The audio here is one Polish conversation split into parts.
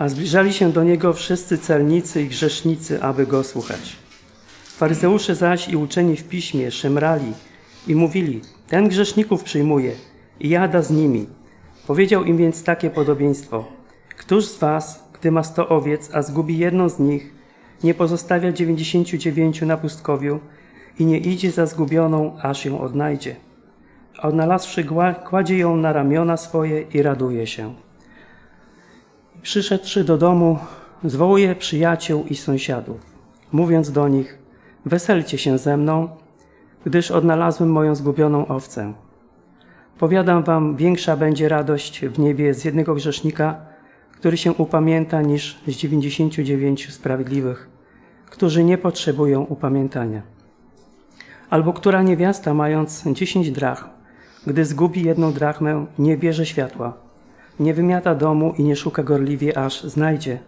A zbliżali się do niego wszyscy celnicy i grzesznicy, aby go słuchać. Faryzeusze zaś i uczeni w piśmie szemrali i mówili: Ten grzeszników przyjmuje i jada z nimi. Powiedział im więc takie podobieństwo: Któż z was, gdy ma sto owiec, a zgubi jedną z nich, nie pozostawia dziewięćdziesięciu dziewięciu na pustkowiu i nie idzie za zgubioną, aż ją odnajdzie? A odnalazłszy, kładzie ją na ramiona swoje i raduje się. Przyszedłszy do domu, zwołuje przyjaciół i sąsiadów, mówiąc do nich: Weselcie się ze mną, gdyż odnalazłem moją zgubioną owcę. Powiadam wam, większa będzie radość w niebie z jednego grzesznika, który się upamięta, niż z dziewięćdziesięciu dziewięciu sprawiedliwych, którzy nie potrzebują upamiętania. Albo która niewiasta, mając dziesięć drachm, gdy zgubi jedną drachmę, nie bierze światła, nie wymiata domu i nie szuka gorliwie, aż znajdzie.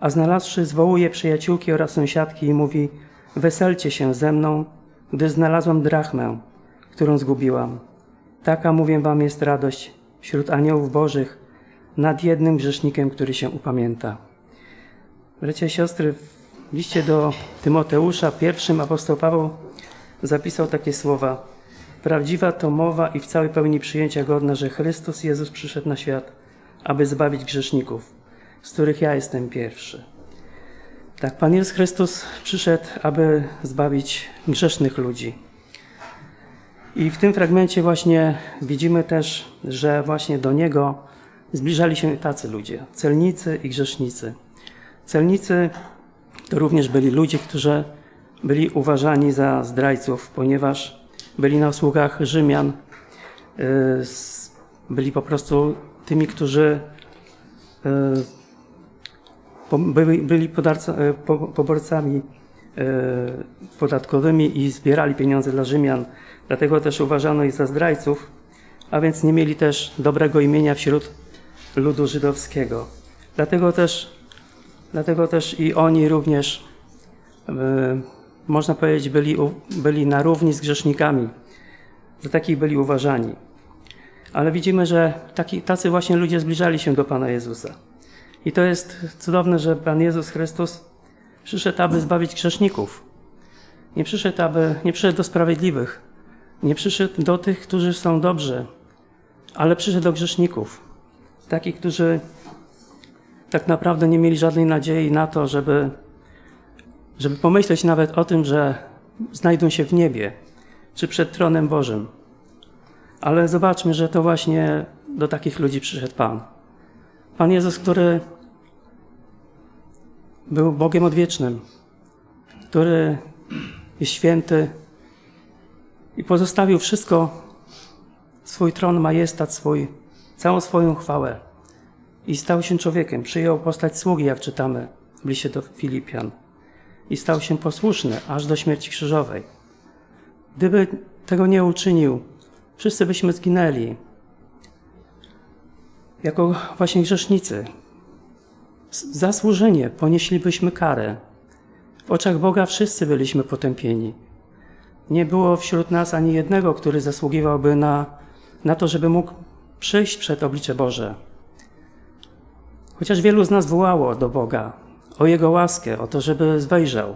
A znalazłszy, zwołuje przyjaciółki oraz sąsiadki i mówi: Weselcie się ze mną, gdy znalazłam drachmę, którą zgubiłam. Taka, mówię wam, jest radość wśród aniołów bożych nad jednym grzesznikiem, który się upamięta. Bracia i siostry, w liście do Tymoteusza, pierwszym apostoł Paweł zapisał takie słowa: Prawdziwa to mowa i w całej pełni przyjęcia godna, że Chrystus Jezus przyszedł na świat, aby zbawić grzeszników, z których ja jestem pierwszy. Tak, Pan Jezus Chrystus przyszedł, aby zbawić grzesznych ludzi. I w tym fragmencie właśnie widzimy też, że właśnie do Niego zbliżali się tacy ludzie, celnicy i grzesznicy. Celnicy to również byli ludzie, którzy byli uważani za zdrajców, ponieważ byli na usługach Rzymian, y, byli po prostu tymi, którzy y, byli, y, po- poborcami podatkowymi i zbierali pieniądze dla Rzymian. Dlatego też uważano ich za zdrajców, a więc nie mieli też dobrego imienia wśród ludu żydowskiego. Dlatego też, dlatego też i oni również, można powiedzieć, byli, byli na równi z grzesznikami. Za takich byli uważani. Ale widzimy, że taki, tacy właśnie ludzie zbliżali się do Pana Jezusa. I to jest cudowne, że Pan Jezus Chrystus przyszedł, aby zbawić grzeszników. Nie przyszedł, aby, nie przyszedł do sprawiedliwych. Nie przyszedł do tych, którzy są dobrzy, ale przyszedł do grzeszników. Takich, którzy tak naprawdę nie mieli żadnej nadziei na to, żeby, żeby pomyśleć nawet o tym, że znajdą się w niebie czy przed tronem Bożym. Ale zobaczmy, że to właśnie do takich ludzi przyszedł Pan. Pan Jezus, który był Bogiem odwiecznym, który jest święty i pozostawił wszystko, swój tron, majestat swój, całą swoją chwałę i stał się człowiekiem. Przyjął postać sługi, jak czytamy w liście do Filipian i stał się posłuszny aż do śmierci krzyżowej. Gdyby tego nie uczynił, wszyscy byśmy zginęli jako właśnie grzesznicy. Zasłużenie ponieślibyśmy karę. W oczach Boga wszyscy byliśmy potępieni. Nie było wśród nas ani jednego, który zasługiwałby na, na to, żeby mógł przyjść przed oblicze Boże. Chociaż wielu z nas wołało do Boga o Jego łaskę, o to, żeby wejrzał,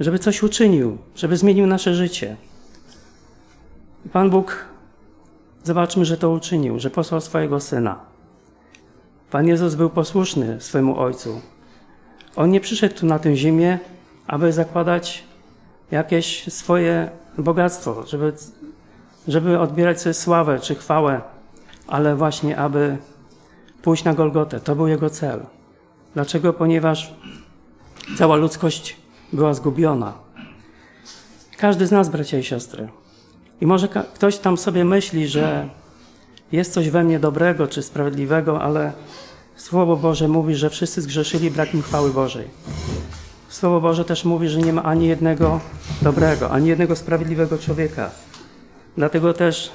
żeby coś uczynił, żeby zmienił nasze życie. I Pan Bóg, zobaczmy, że to uczynił, że posłał swojego Syna. Pan Jezus był posłuszny swemu Ojcu. On nie przyszedł tu na tę ziemię, aby zakładać jakieś swoje bogactwo, żeby, żeby odbierać sobie sławę czy chwałę, ale właśnie, aby pójść na Golgotę. To był jego cel. Dlaczego? Ponieważ cała ludzkość była zgubiona. Każdy z nas, bracia i siostry. I może ktoś tam sobie myśli, że jest coś we mnie dobrego czy sprawiedliwego, ale Słowo Boże mówi, że wszyscy zgrzeszyli, brak im chwały Bożej. Słowo Boże też mówi, że nie ma ani jednego dobrego, ani jednego sprawiedliwego człowieka. Dlatego też,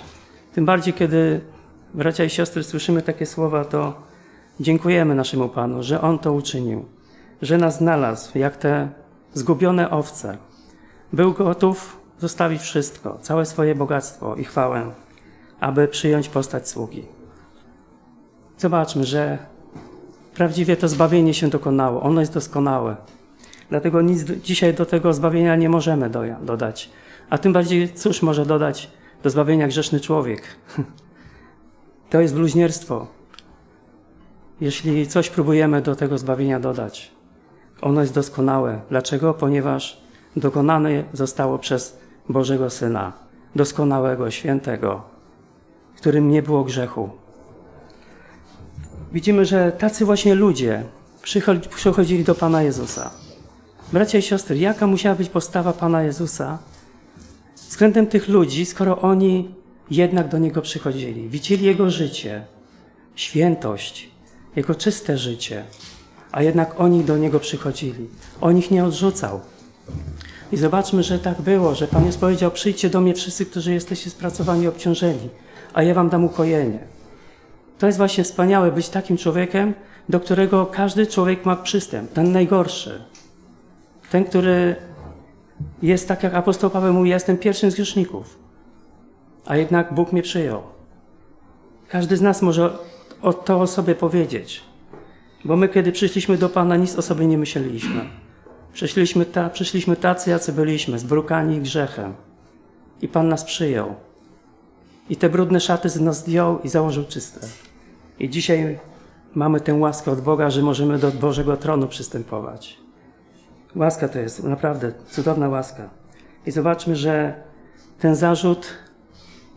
tym bardziej kiedy bracia i siostry słyszymy takie słowa, to dziękujemy naszemu Panu, że On to uczynił, że nas znalazł jak te zgubione owce. Był gotów zostawić wszystko, całe swoje bogactwo i chwałę, aby przyjąć postać sługi. Zobaczmy, że prawdziwie to zbawienie się dokonało. Ono jest doskonałe. Dlatego nic dzisiaj do tego zbawienia nie możemy dodać. A tym bardziej, cóż może dodać do zbawienia grzeszny człowiek? To jest bluźnierstwo. Jeśli coś próbujemy do tego zbawienia dodać, ono jest doskonałe. Dlaczego? Ponieważ dokonane zostało przez Bożego Syna, doskonałego, świętego, w którym nie było grzechu. Widzimy, że tacy właśnie ludzie przychodzi- przychodzili do Pana Jezusa. Bracia i siostry, jaka musiała być postawa Pana Jezusa względem tych ludzi, skoro oni jednak do Niego przychodzili? Widzieli Jego życie, świętość, Jego czyste życie, a jednak oni do Niego przychodzili. On ich nie odrzucał. I zobaczmy, że tak było, że Pan Jezus powiedział, przyjdźcie do mnie wszyscy, którzy jesteście spracowani i obciążeni, a ja wam dam ukojenie. To jest właśnie wspaniałe być takim człowiekiem, do którego każdy człowiek ma przystęp, ten najgorszy. Ten, który jest tak jak apostoł Paweł mówi, ja jestem pierwszym z grzeszników, a jednak Bóg mnie przyjął. Każdy z nas może o to o sobie powiedzieć, bo my kiedy przyszliśmy do Pana, nic o sobie nie myśleliśmy. Przyszliśmy, ta, przyszliśmy tacy, jacy byliśmy, zbrukani grzechem. I Pan nas przyjął. I te brudne szaty z nas zdjął i założył czyste. I dzisiaj mamy tę łaskę od Boga, że możemy do Bożego tronu przystępować. Łaska to jest naprawdę cudowna łaska. I zobaczmy, że ten zarzut,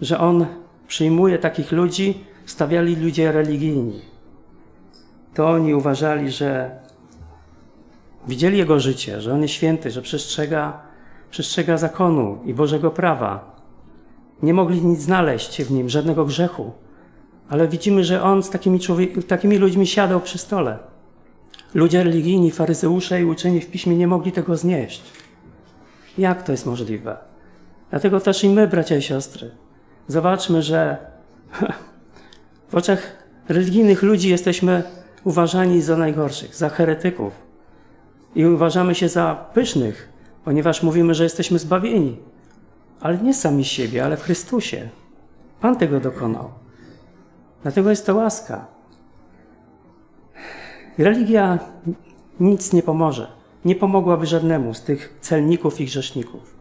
że on przyjmuje takich ludzi, stawiali ludzie religijni. To oni uważali, że widzieli jego życie, że on jest święty, że przestrzega, przestrzega zakonu i Bożego prawa. Nie mogli nic znaleźć w nim, żadnego grzechu. Ale widzimy, że on z takimi, takimi ludźmi siadał przy stole. Ludzie religijni, faryzeusze i uczeni w piśmie nie mogli tego znieść. Jak to jest możliwe? Dlatego też i my, bracia i siostry, zobaczmy, że w oczach religijnych ludzi jesteśmy uważani za najgorszych, za heretyków. I uważamy się za pysznych, ponieważ mówimy, że jesteśmy zbawieni. Ale nie sami siebie, ale w Chrystusie. Pan tego dokonał. Dlatego jest to łaska. Religia nic nie pomoże. Nie pomogłaby żadnemu z tych celników i grzeszników.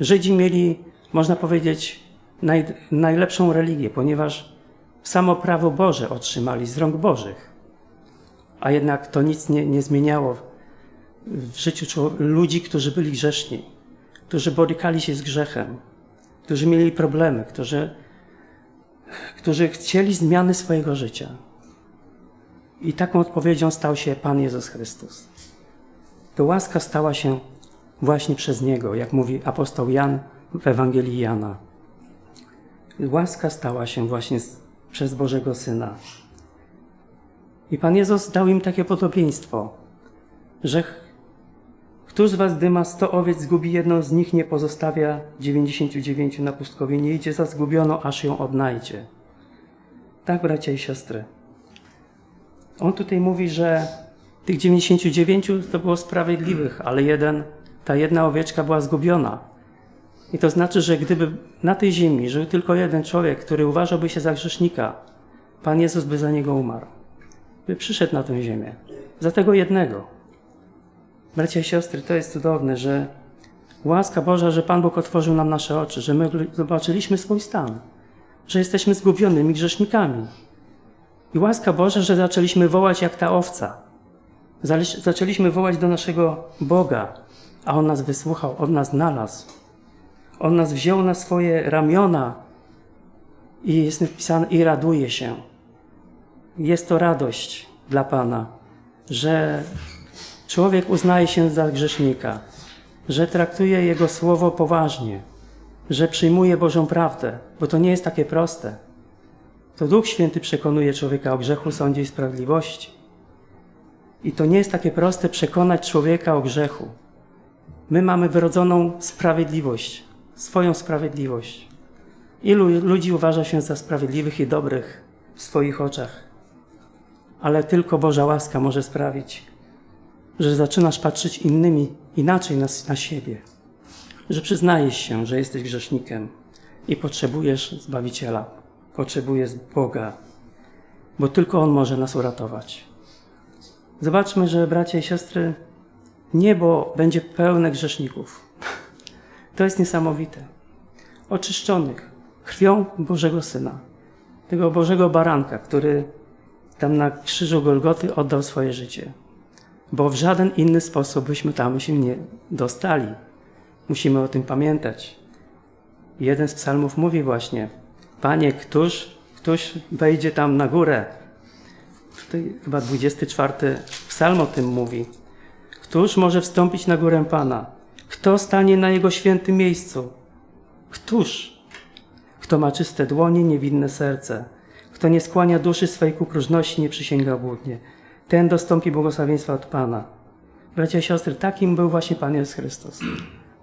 Żydzi mieli, można powiedzieć, naj, najlepszą religię, ponieważ samo prawo Boże otrzymali z rąk Bożych. A jednak to nic nie, nie zmieniało w życiu ludzi, którzy byli grzeszni, którzy borykali się z grzechem, którzy mieli problemy, którzy, którzy chcieli zmiany swojego życia. I taką odpowiedzią stał się Pan Jezus Chrystus. To łaska stała się właśnie przez Niego, jak mówi apostoł Jan w Ewangelii Jana. Łaska stała się właśnie przez Bożego Syna. I Pan Jezus dał im takie podobieństwo, że któż z was, gdy ma sto owiec, zgubi jedną z nich, nie pozostawia dziewięćdziesięciu dziewięciu na pustkowie, nie idzie za zgubioną, aż ją odnajdzie. Tak, bracia i siostry. On tutaj mówi, że tych 99 to było sprawiedliwych, ale jeden, ta jedna owieczka była zgubiona. I to znaczy, że gdyby na tej ziemi żył tylko jeden człowiek, który uważałby się za grzesznika, Pan Jezus by za niego umarł. By przyszedł na tę ziemię. Za tego jednego. Bracia i siostry, to jest cudowne, że łaska Boża, że Pan Bóg otworzył nam nasze oczy, że my zobaczyliśmy swój stan, że jesteśmy zgubionymi grzesznikami. I łaska Boża, że zaczęliśmy wołać jak ta owca. Zaczęliśmy wołać do naszego Boga, a On nas wysłuchał, On nas znalazł. On nas wziął na swoje ramiona i jest napisane i raduje się. Jest to radość dla Pana, że człowiek uznaje się za grzesznika, że traktuje Jego słowo poważnie, że przyjmuje Bożą prawdę, bo to nie jest takie proste. To Duch Święty przekonuje człowieka o grzechu, sądzie i sprawiedliwości. I to nie jest takie proste przekonać człowieka o grzechu. My mamy wyrodzoną sprawiedliwość, swoją sprawiedliwość. Ilu ludzi uważa się za sprawiedliwych i dobrych w swoich oczach? Ale tylko Boża łaska może sprawić, że zaczynasz patrzeć innymi, inaczej na, na siebie. Że przyznajesz się, że jesteś grzesznikiem i potrzebujesz Zbawiciela, potrzebujesz Boga. bo tylko On może nas uratować. Zobaczmy, że bracia i siostry, niebo będzie pełne grzeszników. To jest niesamowite. Oczyszczonych krwią Bożego Syna, tego Bożego Baranka, który tam na krzyżu Golgoty oddał swoje życie. Bo w żaden inny sposób byśmy tam się nie dostali. Musimy o tym pamiętać. Jeden z psalmów mówi właśnie, Panie, któż, któż wejdzie tam na górę? Tutaj chyba 24 psalm o tym mówi. Któż może wstąpić na górę Pana? Kto stanie na Jego świętym miejscu? Któż? Kto ma czyste dłonie, niewinne serce? Kto nie skłania duszy swej ku próżności, nie przysięga błudnie? Ten dostąpi błogosławieństwa od Pana. Bracia i siostry, takim był właśnie Pan Jezus Chrystus.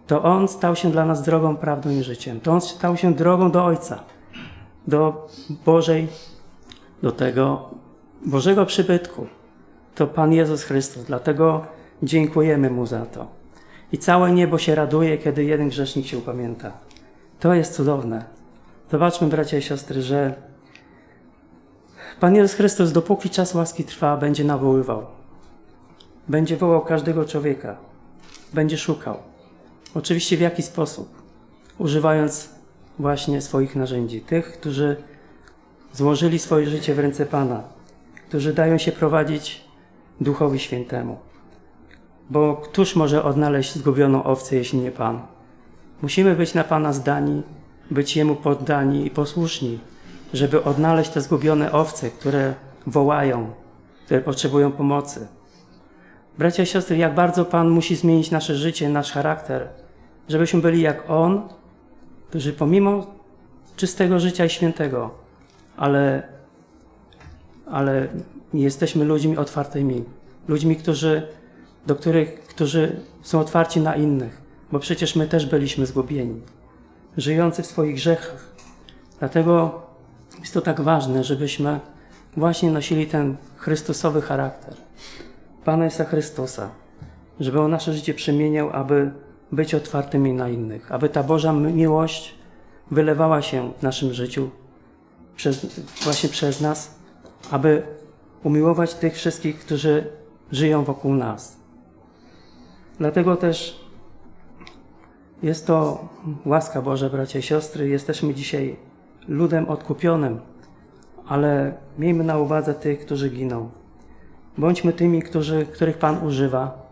To On stał się dla nas drogą, prawdą i życiem. To On stał się drogą do Ojca, do Bożej, do tego Bożego przybytku. To Pan Jezus Chrystus. Dlatego dziękujemy Mu za to. I całe niebo się raduje, kiedy jeden grzesznik się upamięta. To jest cudowne. Zobaczmy, bracia i siostry, że Pan Jezus Chrystus, dopóki czas łaski trwa, będzie nawoływał. Będzie wołał każdego człowieka. Będzie szukał. Oczywiście w jaki sposób? Używając właśnie swoich narzędzi. Tych, którzy złożyli swoje życie w ręce Pana, którzy dają się prowadzić Duchowi Świętemu. Bo któż może odnaleźć zgubioną owcę, jeśli nie Pan? Musimy być na Pana zdani, być Jemu poddani i posłuszni, żeby odnaleźć te zgubione owce, które wołają, które potrzebują pomocy. Bracia i siostry, jak bardzo Pan musi zmienić nasze życie, nasz charakter, żebyśmy byli jak On, którzy pomimo czystego życia i świętego, ale, ale jesteśmy ludźmi otwartymi, ludźmi, którzy, do których, którzy są otwarci na innych, bo przecież my też byliśmy zgubieni, żyjący w swoich grzechach. Dlatego jest to tak ważne, żebyśmy właśnie nosili ten Chrystusowy charakter. Pana Jezusa Chrystusa, żeby On nasze życie przemieniał, aby być otwartymi na innych, aby ta Boża miłość wylewała się w naszym życiu przez, właśnie przez nas, aby umiłować tych wszystkich, którzy żyją wokół nas. Dlatego też jest to łaska Boża, bracia i siostry. Jesteśmy dzisiaj ludem odkupionym, ale miejmy na uwadze tych, którzy giną. Bądźmy tymi, którzy, których Pan używa,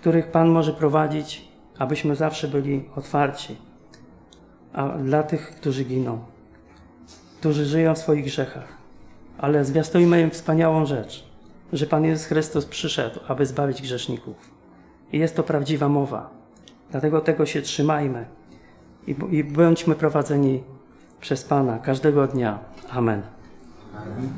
których Pan może prowadzić, abyśmy zawsze byli otwarci. A dla tych, którzy giną, którzy żyją w swoich grzechach. Ale zwiastujmy im wspaniałą rzecz, że Pan Jezus Chrystus przyszedł, aby zbawić grzeszników. I jest to prawdziwa mowa. Dlatego tego się trzymajmy i, i bądźmy prowadzeni przez Pana każdego dnia. Amen. Amen.